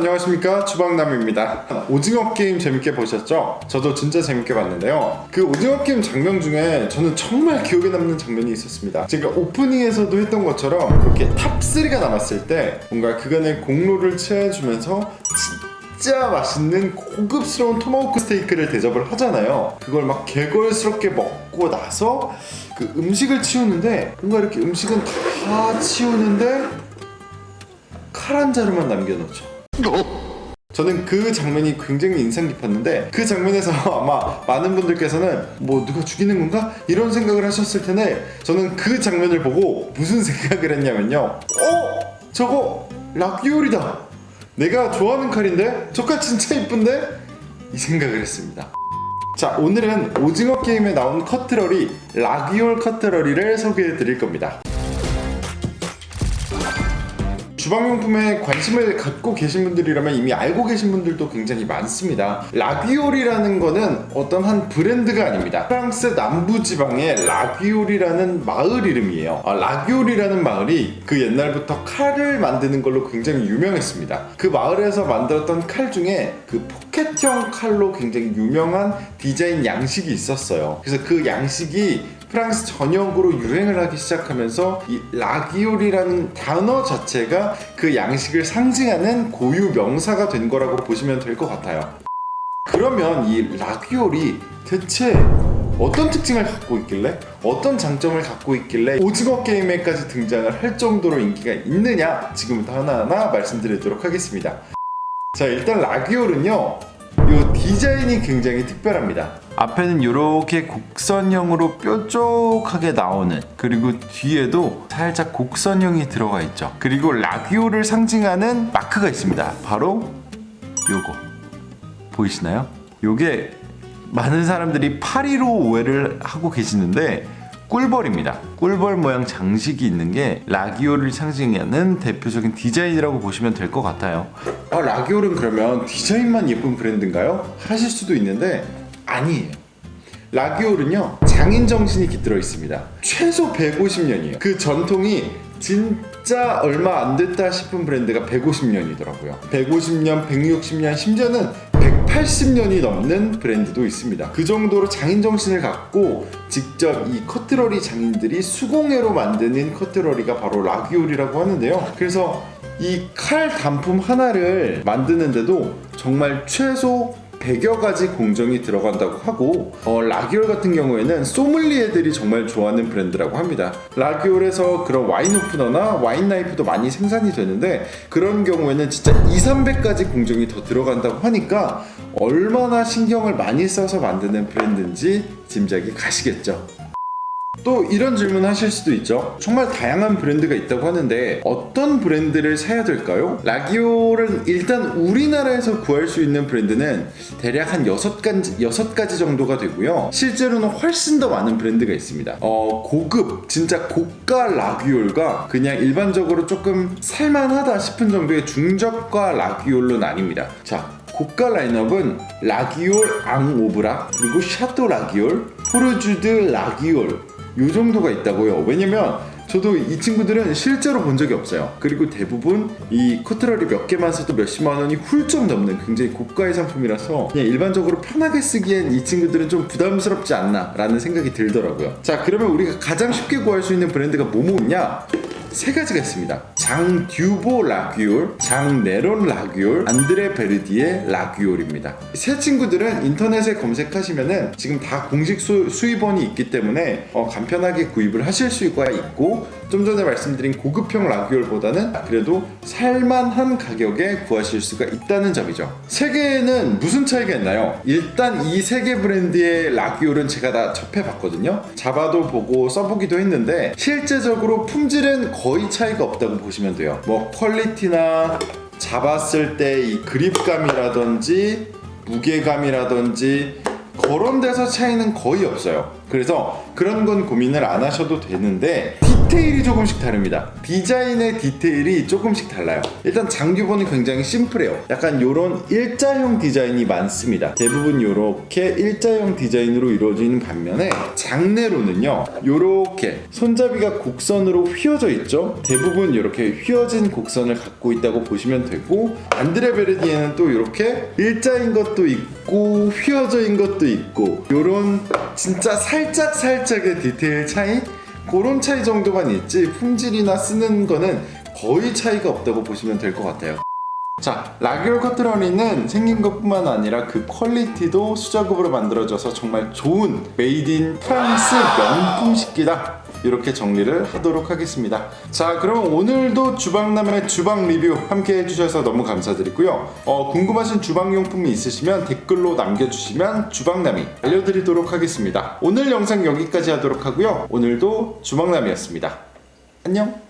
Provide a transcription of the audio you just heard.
안녕하십니까? 주방남입니다. 오징어 게임 재밌게 보셨죠? 저도 진짜 재밌게 봤는데요. 그 오징어 게임 장면 중에 저는 정말 기억에 남는 장면이 있었습니다. 제가 오프닝에서도 했던 것처럼 이렇게 탑3가 남았을 때 뭔가 그간의 공로를 채워주면서 진짜 맛있는 고급스러운 토마호크 스테이크를 대접을 하잖아요. 그걸 막 개걸스럽게 먹고 나서 그 음식을 치우는데 뭔가 이렇게 음식은 다 치우는데 칼한 자루만 남겨놓죠. 저는 그 장면이 굉장히 인상 깊었는데 그 장면에서 아마 많은 분들께서는 뭐 누가 죽이는 건가? 이런 생각을 하셨을 텐데 저는 그 장면을 보고 무슨 생각을 했냐면요. 어? 저거 락기올이다. 내가 좋아하는 칼인데? 저 칼 진짜 이쁜데? 이 생각을 했습니다. 자 오늘은 오징어 게임에 나온 커트러리 라기올 커트러리를 소개해 드릴 겁니다 주방용품에 관심을 갖고 계신 분들이라면 이미 알고 계신 분들도 굉장히 많습니다. 라기올이라는 거는 어떤 한 브랜드가 아닙니다. 프랑스 남부 지방의 라기올이라는 마을 이름이에요. 아, 라기올이라는 마을이 그 옛날부터 칼을 만드는 걸로 굉장히 유명했습니다. 그 마을에서 만들었던 칼 중에 그 포켓형 칼로 굉장히 유명한 디자인 양식이 있었어요. 그래서 그 양식이 프랑스 전역으로 유행을 하기 시작하면서 이 라기올이라는 단어 자체가 그 양식을 상징하는 고유 명사가 된 거라고 보시면 될 것 같아요. 그러면 이 라기올이 대체 어떤 특징을 갖고 있길래 어떤 장점을 갖고 있길래 오징어 게임에까지 등장을 할 정도로 인기가 있느냐 지금부터 하나하나 말씀드리도록 하겠습니다. 자 일단 라기올은요 이 디자인이 굉장히 특별합니다. 앞에는 이렇게 곡선형으로 뾰족하게 나오는 그리고 뒤에도 살짝 곡선형이 들어가 있죠. 그리고 라기오를 상징하는 마크가 있습니다. 바로 요거 보이시나요? 요게 많은 사람들이 파리로 오해를 하고 계시는데 꿀벌입니다. 꿀벌 모양 장식이 있는 게 라기오를 상징하는 대표적인 디자인이라고 보시면 될 것 같아요. 아, 라기올은 그러면 디자인만 예쁜 브랜드인가요? 하실 수도 있는데 아니에요. 라기올은요 장인 정신이 깃들어 있습니다. 최소 150년이에요. 그 전통이 진짜 얼마 안 됐다 싶은 브랜드가 150년이더라고요. 150년, 160년, 심지어는 180년이 넘는 브랜드도 있습니다. 그 정도로 장인 정신을 갖고 직접 이 커트러리 장인들이 수공예로 만드는 커트러리가 바로 라기올이라고 하는데요. 그래서 이 칼 단품 하나를 만드는데도 정말 최소 100여 가지 공정이 들어간다고 하고 어, 라기올 같은 경우에는 소믈리에들이 정말 좋아하는 브랜드라고 합니다. 라기올에서 그런 와인 오프너나 와인 나이프도 많이 생산이 되는데 그런 경우에는 진짜 2, 300가지 공정이 더 들어간다고 하니까 얼마나 신경을 많이 써서 만드는 브랜드인지 짐작이 가시겠죠. 또 이런 질문 하실 수도 있죠. 정말 다양한 브랜드가 있다고 하는데 어떤 브랜드를 사야 될까요? 라기올은 일단 우리나라에서 구할 수 있는 브랜드는 대략 한 6가지, 6가지 정도가 되고요. 실제로는 훨씬 더 많은 브랜드가 있습니다. 어, 고급, 진짜 고가 라기올과 그냥 일반적으로 조금 살만하다 싶은 정도의 중저가 라기올로 나뉩니다. 자, 고가 라인업은 라기올 앙오브라 그리고 샤또 라기올 포르주드 라기올 요 정도가 있다고요. 왜냐면 저도 이 친구들은 실제로 본 적이 없어요. 그리고 대부분 이 커트러리 몇 개만 써도 몇십만 원이 훌쩍 넘는 굉장히 고가의 상품이라서 그냥 일반적으로 편하게 쓰기엔 이 친구들은 좀 부담스럽지 않나 라는 생각이 들더라고요. 자 그러면 우리가 가장 쉽게 구할 수 있는 브랜드가 뭐뭐냐 세 가지가 있습니다. 장 듀보 라규올, 장 네론 라규올, 안드레 베르디의 라규올입니다. 세 친구들은 인터넷에 검색하시면은 지금 다 공식 수, 수입원이 있기 때문에 어, 간편하게 구입을 하실 수가 있고 좀 전에 말씀드린 고급형 라규올보다는 그래도 살만한 가격에 구하실 수가 있다는 점이죠. 세 개는 무슨 차이가 있나요? 일단 이 세 개 브랜드의 라규올은 제가 다 접해봤거든요. 잡아도 보고 써보기도 했는데 실제적으로 품질은 거의 차이가 없다고 보시면 돼요. 뭐 퀄리티나 잡았을 때 이 그립감이라든지 무게감이라든지 그런 데서 차이는 거의 없어요. 그래서 그런 건 고민을 안 하셔도 되는데 디테일이 조금씩 다릅니다. 디자인의 디테일이 조금씩 달라요. 일단 장규본은 굉장히 심플해요. 약간 요런 일자형 디자인이 많습니다. 대부분 요렇게 일자형 디자인으로 이루어지는 반면에 장내로는요. 요렇게 손잡이가 곡선으로 휘어져 있죠. 대부분 이렇게 휘어진 곡선을 갖고 있다고 보시면 되고 안드레 베르디에는 또 이렇게 일자인 것도 있고 휘어져인 것도 있고 요런 진짜 살짝 살짝의 디테일 차이 그런 차이 정도만 있지 품질이나 쓰는 거는 거의 차이가 없다고 보시면 될 것 같아요. 자, 라기올 커트러니는 생긴 것뿐만 아니라 그 퀄리티도 수작업으로 만들어져서 정말 좋은 메이드 인 프랑스 명품 식기다. 이렇게 정리를 하도록 하겠습니다. 자, 그럼 오늘도 주방남의 주방 리뷰 함께 해주셔서 너무 감사드리고요. 어, 궁금하신 주방용품이 있으시면 댓글로 남겨주시면 주방남이 알려드리도록 하겠습니다. 오늘 영상 여기까지 하도록 하고요. 오늘도 주방남이었습니다. 안녕!